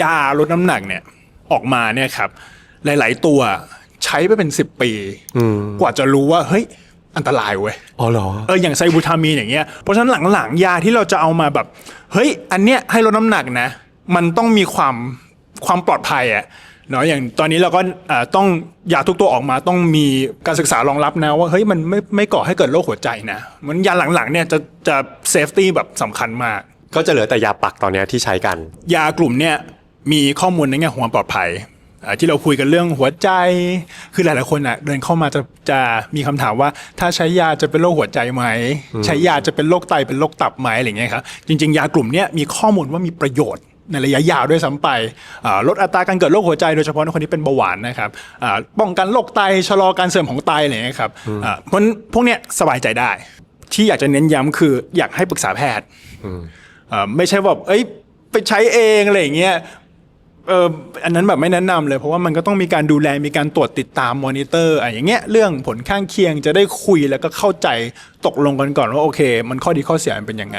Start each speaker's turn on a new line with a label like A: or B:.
A: ยาลดน้ำหนักเนี่ย ออกมาเนี่ยครับ หลาย ๆ ตัวใช้ไปเป็น10ปี กว่าจะรู้ว่าเฮ้ยอันตรายเว้ย
B: อ๋อเหรอ
A: เอออย่างไซบูทามีนอย่างเงี้ย เพราะฉะนั้นหลังๆ ยาที่เราจะเอามาแบบ เฮ้ย อันเนี้ยให้ลดน้ำหนักนะ มันต้องมีความความปลอดภัยอะเนาะอย่างตอนนี้เราก็เอ่อต้องยาทุกตัวออกมาต้องมีการศึกษารองรับนะ ว่าเฮ้ยมันไม่ไม่ก่อให้เกิดโรคหัวใจนะมันยาหลังๆเนี่ยจะจะเซฟตี้แบบสำคัญมาก
B: ก็จะเหลือแต่ยาปักตอนเนี้ยที่ใช้กัน
A: ยากลุ่มเนี่ย มีข้อมูลในแง่ของความปลอดภัยอ่าที่เราคุยกันเรื่องหัวใจ คือหลายๆคนอะเดินเข้ามาจะจะมีคำถามว่า ถ้าใช้ยาจะเป็นโรคหัวใจไหม ใช้ยาจะเป็นโรคไตเป็นโรคตับไหมอะไรอย่างเงี้ยครับจริง ๆ ยากลุ่มเนี้ยมีข้อมูลว่ามีประโยชน์ในระยะยาวด้วยซ้ำไปอ่าลดอัตราการเกิดโรคหัวใจโดยเฉพาะในคนที่เป็นเบาหวานนะครับอ่าป้องกันโรคไตชะลอการเสื่อมของไตอะไรอย่างเงี้ยครับอ่าเพราะฉะนั้นพวกเนี้ยสบายใจได้ ที่อยากจะเน้นย้ำคืออยากให้ปรึกษาแพทย์อ่าไม่ใช่ว่าเอ้ยไปใช้เองอะไรอย่างเงี้ย เอออันนั้นแบบไม่แนะนำเลย เพราะว่ามันก็ต้องมีการดูแลมีการตรวจติดตามมอนิเตอร์อะไรอย่างเงี้ยเรื่องผลข้างเคียงจะได้คุยแล้วก็เข้าใจตกลงกันก่อนว่าโอเค มันข้อดีข้อเสียมันเป็นยังไง